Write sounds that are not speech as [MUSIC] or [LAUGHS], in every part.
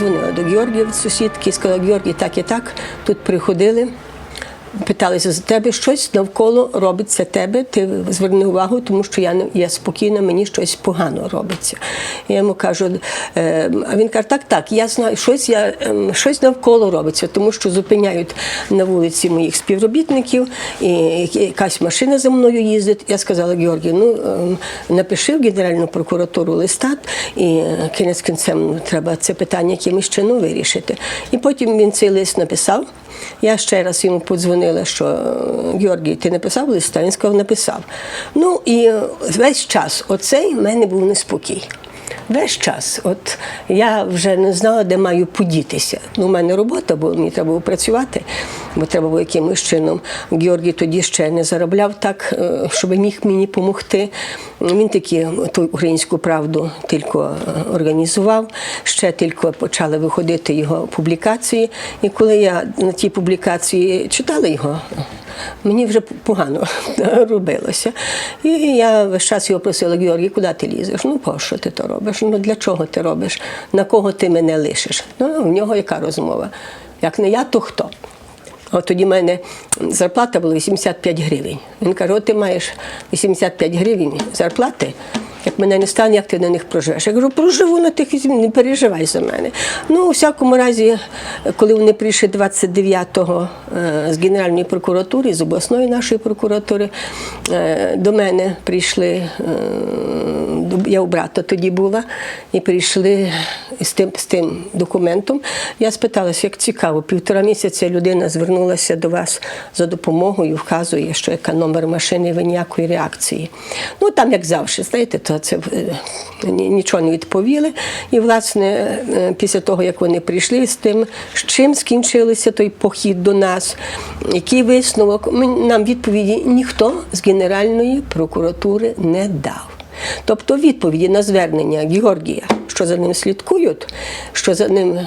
Подзвонила до Георгія сусідки, сказала, Георгій, так і так, тут приходили. Питалися за тебе, щось навколо робиться тебе. Ти зверни увагу, тому що я я спокійна, мені щось погано робиться. Я йому кажу, е, а він каже, так, так, я знаю, щось я ем, щось навколо робиться, тому що зупиняють на вулиці моїх співробітників, і якась машина за мною їздить. Я сказала Георгію, ну ем, напиши в Генеральну прокуратуру листа, і е, кінець кінцем треба це питання якимось чином вирішити. І потім він цей лист написав. Я ще раз йому подзвонила, що е, Георгій, ти написав листа? Він сказав, написав. Ну і е, весь час оцей в мене був неспокій. Весь час, от я вже не знала, де маю подітися. Ну, у мене робота, бо мені треба було працювати, бо треба було якимось чином. Георгій тоді ще не заробляв так, е, щоб міг мені допомогти. Він таки ту українську правду тільки е, організував. Ще тільки почали виходити його публікації. І коли я на ті публікації читала його, мені вже погано [LAUGHS] робилося. І я весь час його просила, Георгій, куди ти лізеш? Ну, по що ти то робиш? Ну для чого ти робиш? На кого ти мене лишиш? Ну, в нього яка розмова? Як не я, то хто? От тоді в мене зарплата була 85 гривень. Він каже: от ти маєш 85 гривень зарплати. Як мене не стане, як ти на них проживеш? Я кажу, проживу на тих візьмі, не переживай за мене. Ну, у всякому разі, коли вони прийшли 29-го е, з Генеральної прокуратури, з обласної нашої прокуратури, е, до мене прийшли, е, я у брата тоді була, і прийшли з тим, з тим документом. Я спиталася, як цікаво, півтора місяця людина звернулася до вас за допомогою, вказує, що яка номер машини, ви ніякої реакції. Ну там, як завжди, знаєте, то це нічого не відповіли. І, власне, е, після того, як вони прийшли з тим, з чим скінчилися той похід до нас, який висновок, нам відповіді ніхто з Генеральної прокуратури не дав. Тобто відповіді на звернення Георгія, що за ним слідкують, що за ним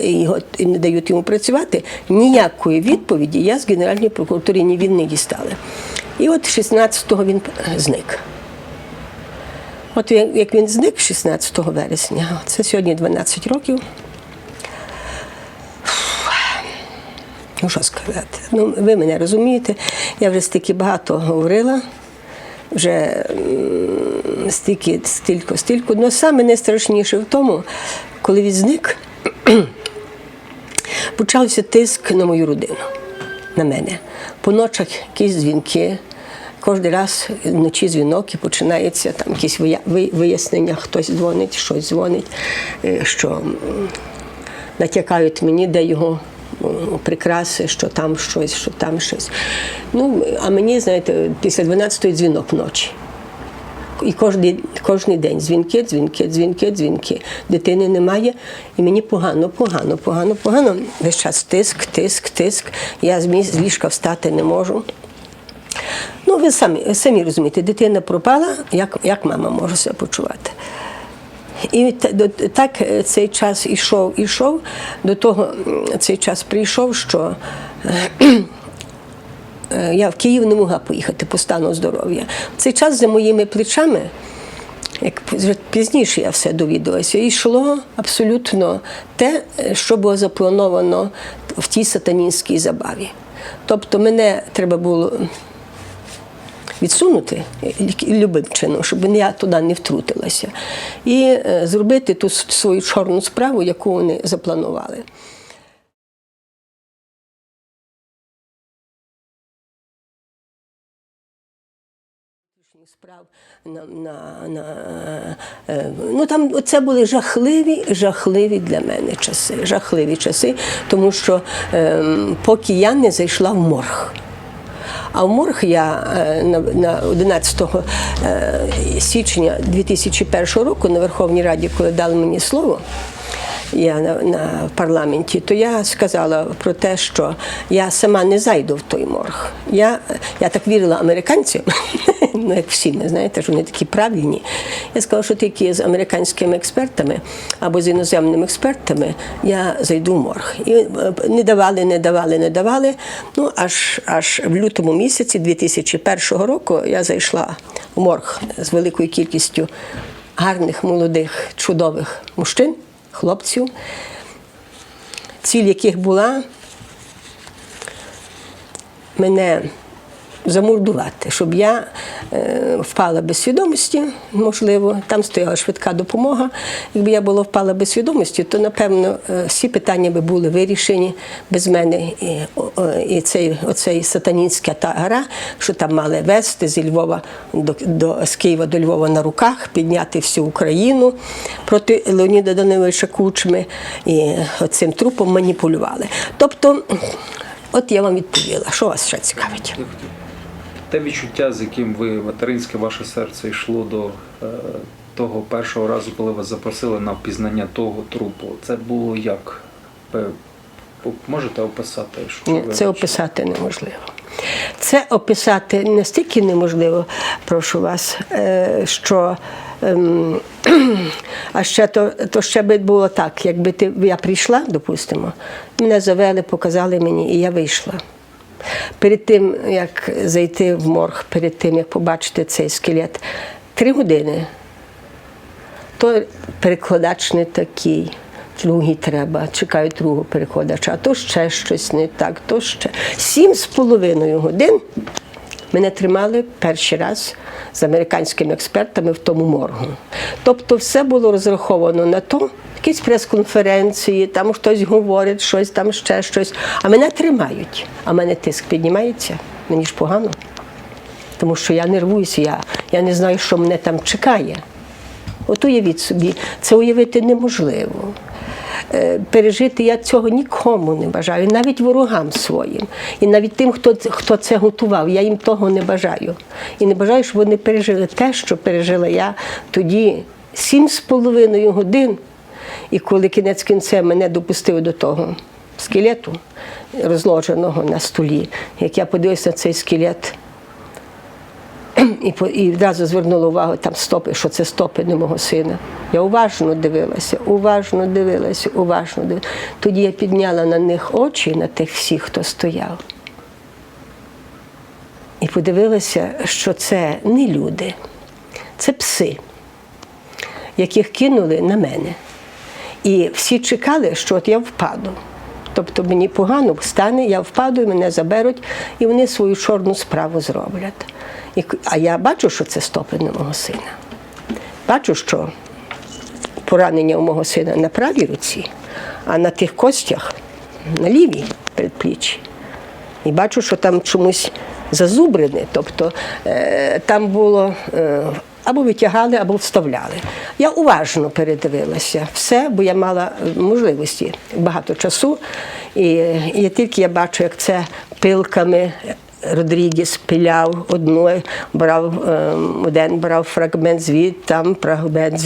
його не дають йому працювати, ніякої відповіді я з Генеральної прокуратури ні він не дістали. І от 16-го він зник. От як він зник 16 вересня, це сьогодні 12 років. Ну, що сказати? Ну, ви мене розумієте, я вже стільки багато говорила, вже стільки, стільки, стільки. Ну, саме найстрашніше в тому, коли він зник, [CLEARS THROAT] почався тиск на мою родину, на мене. По ночах якісь дзвінки. Кожен раз вночі дзвінок і починається там якісь вияснення, хтось дзвонить, щось дзвонить, е, що натякають мені, де його прикраси, що там щось, що там щось. Ну, а мені, знаєте, після 12-ї дзвінок вночі. І кожен, кожен день дзвінки, дзвінки, дзвінки, дзвінки. Дитини немає, і мені погано, погано, погано, погано. Весь час тиск, тиск, тиск. Я з ліжка встати не можу. Ну, ви самі, самі розумієте, дитина пропала, як, як мама може себе почувати. І так е, цей час ішов, ішов, до того цей час прийшов, що е, е, я в Київ не могла поїхати по стану здоров'я. Цей час за моїми плечами, як пізніше я все довідалася, йшло абсолютно те, що було заплановано в тій сатанінській забаві. Тобто мене треба було відсунути любим чином, щоб я туди не втрутилася, і е, зробити ту свою чорну справу, яку вони запланували. Справ на, на, на е, ну там це були жахливі, жахливі для мене часи. Жахливі часи, тому що е, поки я не зайшла в морг. А в морг я е, на, на 11 е, січня 2001 року на Верховній Раді, коли дали мені слово, я на, на парламенті, то я сказала про те, що я сама не зайду в той морг. Я, я так вірила американцям, [LAUGHS] ну як всі, не знаєте, що вони такі правильні. Я сказала, що тільки з американськими експертами або з іноземними експертами я зайду в морг. І е, не давали, не давали, не давали. Ну аж аж в лютому місяці 2001 року я зайшла в морг з великою кількістю гарних, молодих, чудових мужчин хлопців, ціль яких була мене замордувати, щоб я е, впала без свідомості, можливо, там стояла швидка допомога. Якби я була впала без свідомості, то напевно е, всі питання би були вирішені без мене. І, і цей, оцей сатанінська та гра, що там мали вести зі Львова до, до з Києва до Львова на руках, підняти всю Україну проти Леоніда Даниловича Кучми і цим трупом маніпулювали. Тобто, от я вам відповіла, що вас ще цікавить. Те відчуття, з яким ви материнське ваше серце йшло до е, того першого разу, коли вас запросили на впізнання того трупу, це було як? Ви можете описати? Що Ні, це описати неможливо. Це описати настільки неможливо, прошу вас, е, що ем, [CLEARS THROAT] а ще то, то ще би було так, якби ти я прийшла, допустимо, мене завели, показали мені, і я вийшла. Перед тим, як зайти в морг, перед тим, як побачити цей скелет, три години то перекладач не такий. Другий треба, чекають другого перекладача, а то ще щось не так, то ще. Сім з половиною годин мене тримали перший раз з американськими експертами в тому моргу. Тобто все було розраховано на то, якісь прес-конференції, там хтось говорить щось, там ще щось. А мене тримають, а мене тиск піднімається, мені ж погано. Тому що я нервуюся, я, я не знаю, що мене там чекає. От уявіть собі, це уявити неможливо. Е, Пережити я цього нікому не бажаю, навіть ворогам своїм. І навіть тим, хто, хто це готував, я їм того не бажаю. І не бажаю, щоб вони пережили те, що пережила я тоді сім з половиною годин. І коли кінець кінцем мене допустили до того скелету, розложеного на столі, як я подивився на цей скелет, і, і відразу звернула увагу там стопи, що це стопи не мого сина. Я уважно дивилася, уважно дивилася, уважно дивилася. Тоді я підняла на них очі, на тих всіх, хто стояв. І подивилася, що це не люди, це пси, яких кинули на мене. І всі чекали, що от я впаду. Тобто мені погано стане, я впаду, і мене заберуть, і вони свою чорну справу зроблять. І, а я бачу, що це стопи мого сина. Бачу, що поранення у мого сина на правій руці, а на тих костях на лівій передпліччі. І бачу, що там чомусь зазубрене, тобто е, там було е, або витягали, або вставляли. Я уважно передивилася все, бо я мала е, можливості багато часу. І, і тільки я бачу, як це пилками. Родрігес пиляв одну, брав е, один брав фрагмент звідтам, фрагмент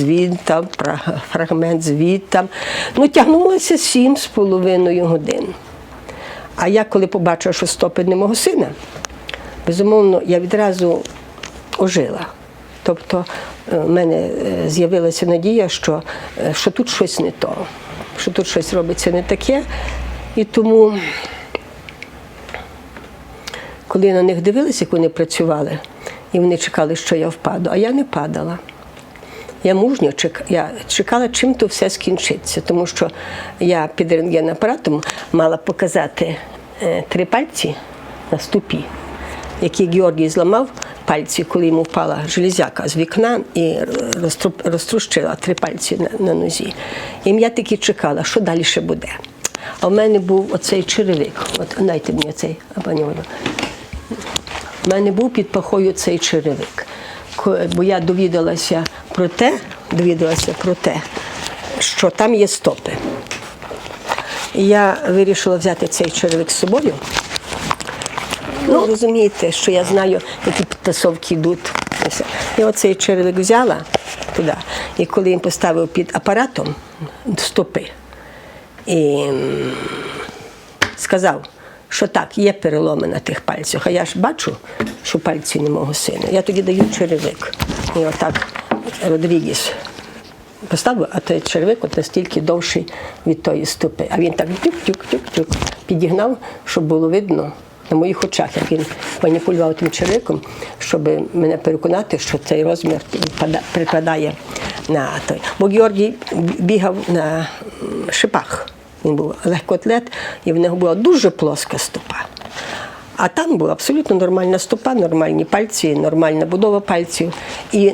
фра- фрагмент звідтам. Ну, тягнулося сім з половиною годин. А я коли побачила, що стопи не мого сина, безумовно, я відразу ожила. Тобто е, в мене е, з'явилася надія, що, е, що тут щось не то, що тут щось робиться не таке. І тому, коли на них дивилася, як вони працювали, і вони чекали, що я впаду, а я не падала. Я мужньо чек... я чекала, чим то все скінчиться, тому що я під рентгенапаратом мала показати три пальці на ступі, які Георгій зламав пальці, коли йому впала железяка з вікна і розтрущила три пальці на, на нозі. І я таки чекала, що далі ще буде. А в мене був оцей черевик. От дайте мені цей, а пані У мене був під пахою цей черевик. Бо я довідалася про те, довідалася про те, що там є стопи. Я вирішила взяти цей черевик з собою. Ну, розумієте, що я знаю, які підтасовки йдуть. Я оцей черевик взяла туди, і коли він поставив під апаратом стопи, і сказав, що так, є переломи на тих пальцях, а я ж бачу, що пальці не мого сина. Я тоді даю черевик. І отак Родрігіс поставив, а той черевик от настільки довший від тої стопи. А він так тюк-тюк-тюк-тюк підігнав, щоб було видно, на моїх очах, як він маніпулював тим чериком, щоб мене переконати, що цей розмір припадає на той. Бо Георгій бігав на шипах. Він був легкоатлет, і в нього була дуже плоска стопа. А там була абсолютно нормальна стопа, нормальні пальці, нормальна будова пальців. І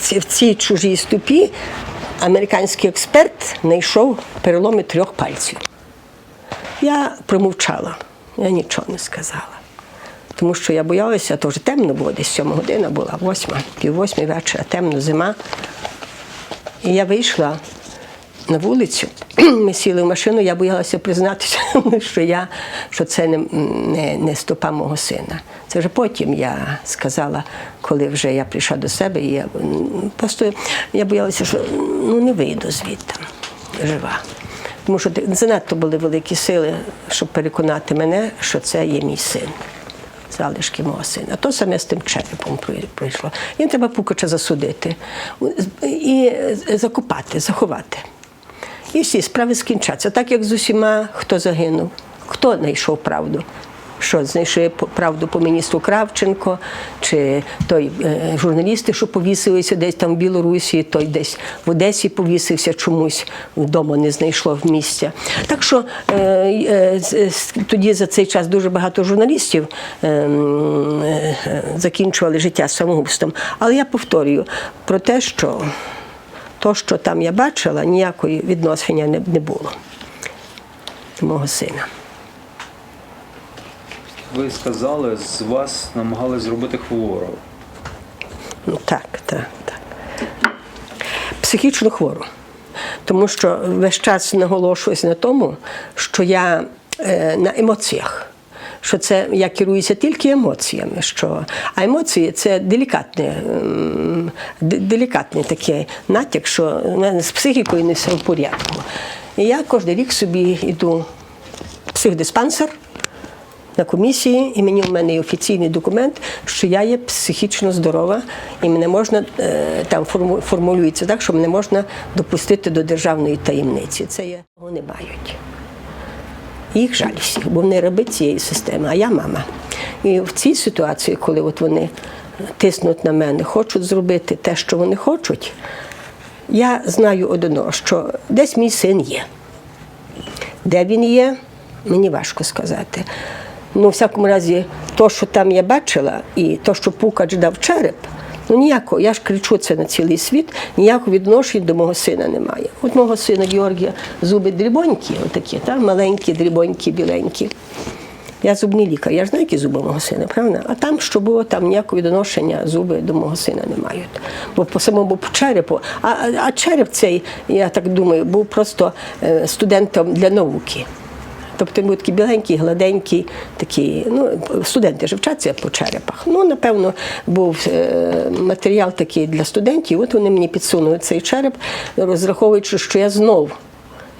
в цій чужій стопі американський експерт знайшов переломи трьох пальців. Я промовчала, я нічого не сказала. Тому що я боялася, то вже темно було, десь сьома година була, восьма, пів восьмій вечора, темно, зима. І я вийшла на вулицю. [CLEARS THROAT] Ми сіли в машину, я боялася признатися, [LAUGHS] що, я, що це не, не, не стопа мого сина. Це вже потім я сказала, коли вже я прийшла до себе, і я просто я боялася, що ну, не вийду звідти жива. Тому що занадто були великі сили, щоб переконати мене, що це є мій син. Залишки мого сина. То саме з тим черепом прийшло. Їм треба Пукача засудити і закопати, заховати. І всі справи скінчаться. Так як з усіма, хто загинув, хто знайшов правду. Що знайшли правду по міністру Кравченко, чи той е, журналісти, що повісилися десь там в Білорусі, той десь в Одесі повісився чомусь, вдома не знайшло місця. Так що е, е, тоді за цей час дуже багато журналістів е, м, е, е, закінчували життя самогубством. Але я повторюю про те, що то, що там я бачила, ніякої відношення не було мого сина. Ви сказали, з вас намагались зробити хворого. Ну так, так, так. Психічно хвору. Тому що весь час наголошуюсь на тому, що я е, на емоціях. Що це я керуюся тільки емоціями. Що, а емоції це делікатне, ем, д- делікатний такий натяк, що з психікою не все в порядку. І я кожен рік собі йду в психдиспансер на комісії, і мені в мене є офіційний документ, що я є психічно здорова, і мене можна е, там формулюється так, що мене можна допустити до державної таємниці. Це є не мають. Їх жаль всіх, бо вони раби цієї системи, а я мама. І в цій ситуації, коли от вони тиснуть на мене, хочуть зробити те, що вони хочуть, я знаю одно, що десь мій син є. Де він є, мені важко сказати. Ну, в всякому разі, то, що там я бачила, і то, що Пукач дав череп, ну ніякого, я ж кричу це на цілий світ, ніякого відношення до мого сина немає. От мого сина Георгія зуби дрібонькі, отакі, та, маленькі, дрібонькі, біленькі. Я зубний лікар, я ж знаю, які зуби мого сина, правда? А там, що було, там ніякого відношення зуби до мого сина не мають. Бо по самому по черепу. А, а, а череп цей, я так думаю, був просто е, студентом для науки. Тобто він був такий біленький, гладенький, такий, ну, студенти ж вчаться по черепах. Ну, напевно, був е, матеріал такий для студентів. От вони мені підсунули цей череп, розраховуючи, що я знов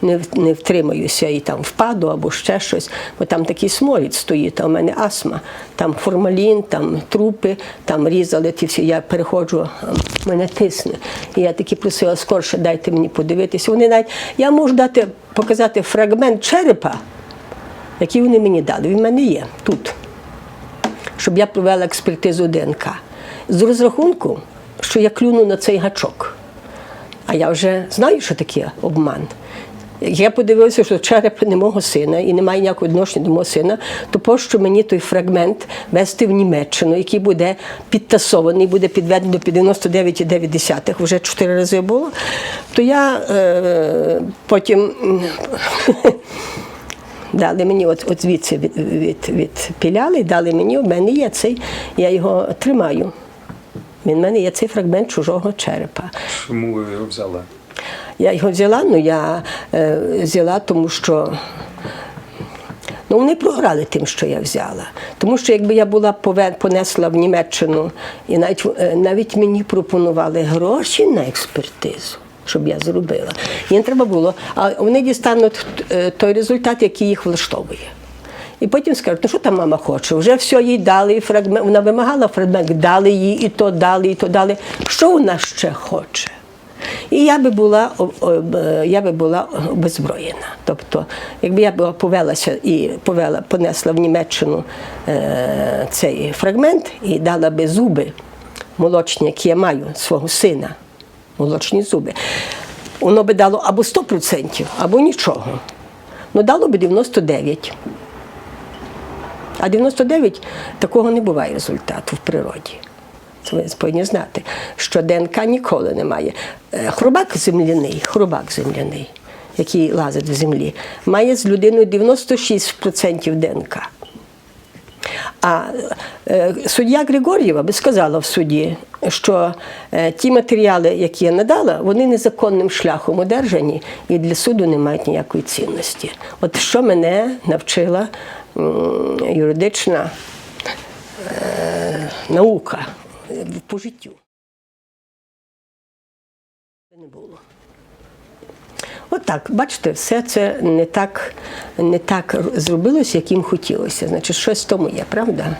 не, не втримаюся і там впаду або ще щось, бо там такий сморід стоїть, а в мене астма, там формалін, там трупи, там різали ті всі. Я переходжу, мене тисне. І я таки просила, скорше дайте мені подивитися. Вони навіть я можу дати показати фрагмент черепа, який вони мені дали. Він в мене є тут, щоб я провела експертизу ДНК. З розрахунку, що я клюну на цей гачок. А я вже знаю, що таке обман. Я подивилася, що череп не мого сина і немає ніякого відношення до мого сина, то пощо мені той фрагмент вести в Німеччину, який буде підтасований, буде підведений до 99,9, вже чотири рази було, то я е, потім дали мені от, от звідси від, від, відпіляли, дали мені, в мене є цей, я його тримаю. Він в мене є цей фрагмент чужого черепа. Чому ви його взяли? Я його взяла, ну я е, взяла, тому що ну, вони програли тим, що я взяла. Тому що якби я була понесла в Німеччину, і навіть, е, навіть мені пропонували гроші на експертизу. Щоб я зробила. Їм треба було, а вони дістануть е, той результат, який їх влаштовує. І потім скажуть, ну що там мама хоче? Вже все їй дали, і фрагмент, вона вимагала фрагмент, дали їй і то дали, і то дали. Що вона ще хоче? І я би була е, я би була обезброєна. Тобто, якби я повелася і повела, понесла в Німеччину е, цей фрагмент і дала би зуби молочні, які я маю свого сина, молочні зуби, воно би дало або 100%, або нічого. Ну, дало би 99. А 99 такого не буває результату в природі. Це ви повинні знати, що ДНК ніколи немає. Е, Хробак земляний, хробак земляний, який лазить в землі, має з людиною 96% ДНК. А е, суддя Григор'єва би сказала в суді, що е, ті матеріали, які я надала, вони незаконним шляхом одержані і для суду не мають ніякої цінності. От що мене навчила юридична е, наука по життю. Не було. Отак, бачите, все це не так, не так зробилося, як їм хотілося. Значить, щось в тому є, правда?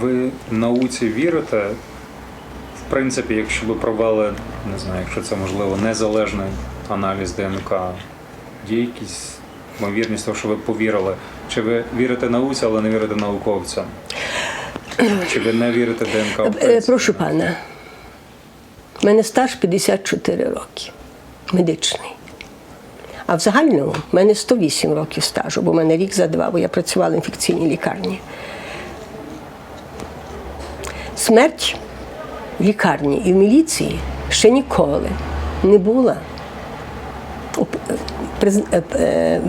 Ви науці вірите? В принципі, якщо ви провели, не знаю, якщо це можливо, незалежний аналіз ДНК, є якісь ймовірність того, що ви повірили? Чи ви вірите науці, але не вірите науковцям? Чи ви не вірите ДНК? в Е. Прошу пана, в мене стаж 54 роки, медичний. А в загальному в мене 108 років стажу, бо в мене рік за два, бо я працювала в інфекційній лікарні. Смерть в лікарні і в міліції ще ніколи не була. Е, е,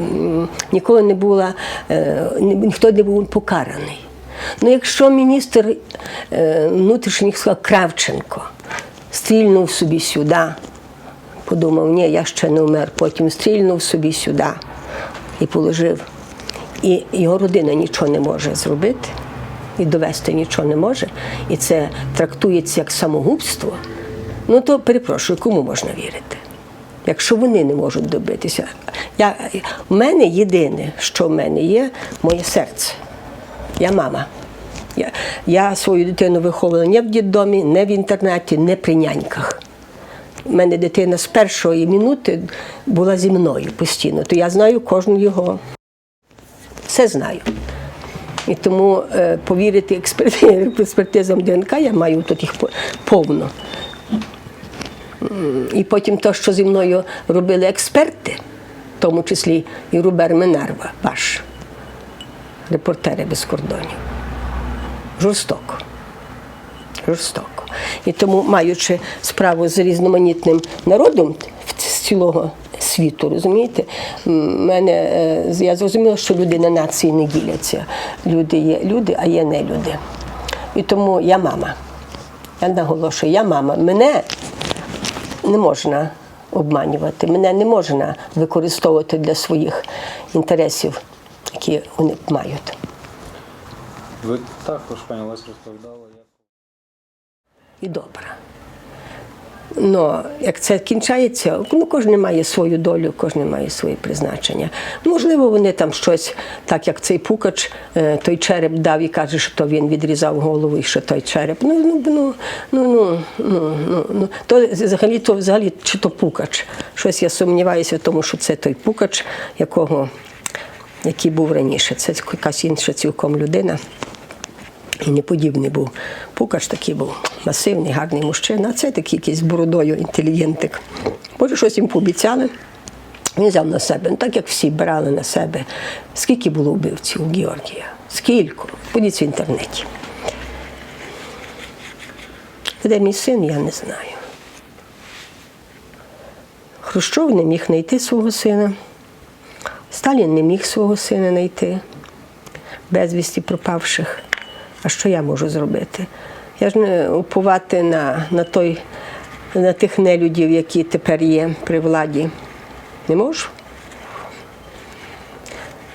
Ніколи не була, е, ніхто не був покараний. Ну, якщо міністр внутрішніх справ Кравченко стрільнув собі сюди, подумав, ні, я ще не вмер, потім стрільнув собі сюди і положив. І його родина нічого не може зробити і довести нічого не може, і це трактується як самогубство, ну то перепрошую, кому можна вірити? Якщо вони не можуть добитися. Я, в мене єдине, що в мене є, моє серце. Я мама. Я, я свою дитину виховувала не в дитдомі, не в інтернаті, не при няньках. У мене дитина з першої минути була зі мною постійно, то я знаю кожну його. Все знаю. І тому е, повірити експерти- [LAUGHS] експертизам ДНК я маю тут їх повно. І потім те, що зі мною робили експерти, в тому числі і Рубер Минерва, ваш репортери без кордонів. Жорстоко. Жорстоко. І тому, маючи справу з різноманітним народом з цілого світу, розумієте, мене, е, я зрозуміла, що люди на нації не діляться. Люди є люди, а є не люди. І тому я мама. Я наголошую, я мама. Мене не можна обманювати, мене не можна використовувати для своїх інтересів, які вони мають. Ви також, пані Олесь, розповідали. І добра. Ну, як це кінчається, ну кожен має свою долю, кожен має своє призначення. Можливо, вони там щось, так як цей пукач, е, той череп дав і каже, що то він відрізав голову і що той череп. Ну, ну, ну, ну, ну, ну, ну, ну. То взагалі, то взагалі, чи то пукач. Щось я сумніваюся в тому, що це той пукач, якого, який був раніше. Це якась інша цілком людина. І неподібний був. Пукаш такий був масивний, гарний мужчина, а це такий якийсь бородою інтелігентик. Може, щось їм пообіцяли. Він взяв на себе, ну так як всі брали на себе. Скільки було вбивців у Георгія? Скільки? Подивіться в інтернеті. Де мій син, я не знаю. Хрущов не міг знайти свого сина. Сталін не міг свого сина знайти безвісті пропавших. А що я можу зробити? Я ж не уповати на, на, той, на тих нелюдів, які тепер є при владі. Не можу.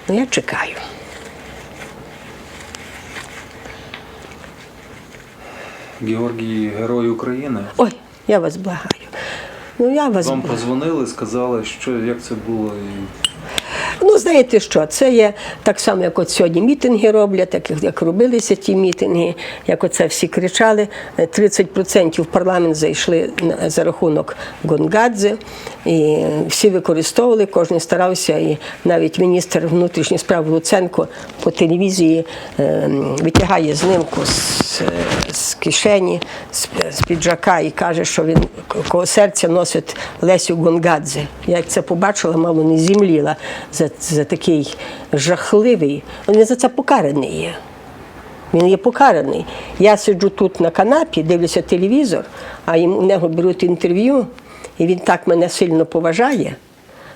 Ну, я чекаю. Георгій Герой України. Ой, я вас благаю. Ну, я вас Вам благаю. позвонили, сказали, що як це було. І... Ну, знаєте що, це є так само, як от сьогодні мітинги роблять, як- як робилися ті мітинги, як оце всі кричали. Е, 30% в парламент зайшли за рахунок Гонгадзе, і всі використовували, кожен старався, і навіть міністр внутрішніх справ Луценко по телевізії е, витягає знимку з, з кишені, з, з піджака і каже, що він коло серця носить Лесю Гонгадзе. Я як це побачила, мало не зімліла за, за такий жахливий. Він за це покараний є. Він є покараний. Я сиджу тут на канапі, дивлюся телевізор, а йому нього беруть інтерв'ю, і він так мене сильно поважає.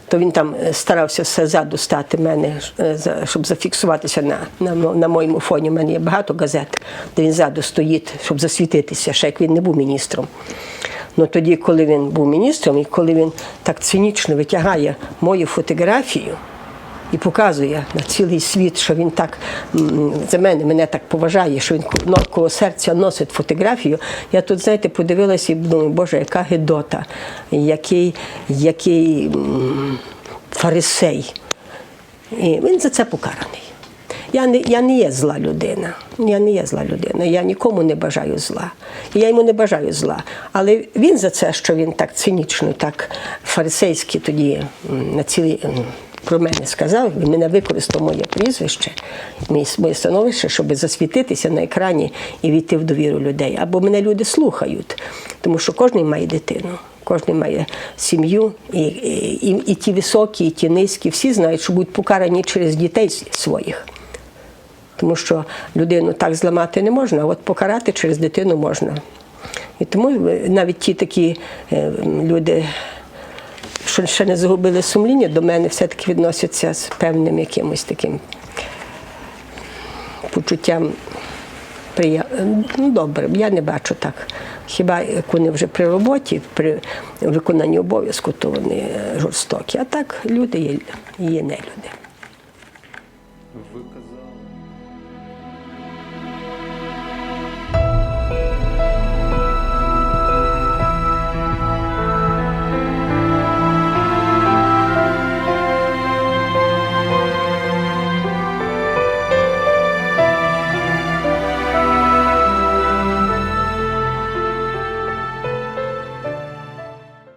То він там е, старався все ззаду стати мене, е, щоб зафіксуватися на, на, на моєму фоні. У мене є багато газет, де він ззаду стоїть, щоб засвітитися, ще як він не був міністром. Ну тоді, коли він був міністром, і коли він так цинічно витягає мою фотографію, і показує на цілий світ, що він так за мене мене так поважає, що він ко- коло серця носить фотографію. Я тут, знаєте, подивилася і думаю, Боже, яка гидота, який, який фарисей. І він за це покараний. Я не, я не є зла людина. Я не є зла людина. Я нікому не бажаю зла. Я йому не бажаю зла. Але він за це, що він так цинічно, так фарисейськи тоді на цілий. Про мене сказав, він мене використав моє прізвище, моє становище, щоб засвітитися на екрані і війти в довіру людей. Або мене люди слухають, тому що кожен має дитину. Кожен має сім'ю, і, і, і, і ті високі, і ті низькі, всі знають, що будуть покарані через дітей своїх. Тому що людину так зламати не можна, а от покарати через дитину можна. І тому е, навіть ті такі е, люди, що ще не загубили сумління, до мене все-таки відносяться з певним якимось таким почуттям прия... ну, добре, я не бачу так. Хіба як вони вже при роботі, при виконанні обов'язку, то вони жорстокі. А так люди є, є не люди.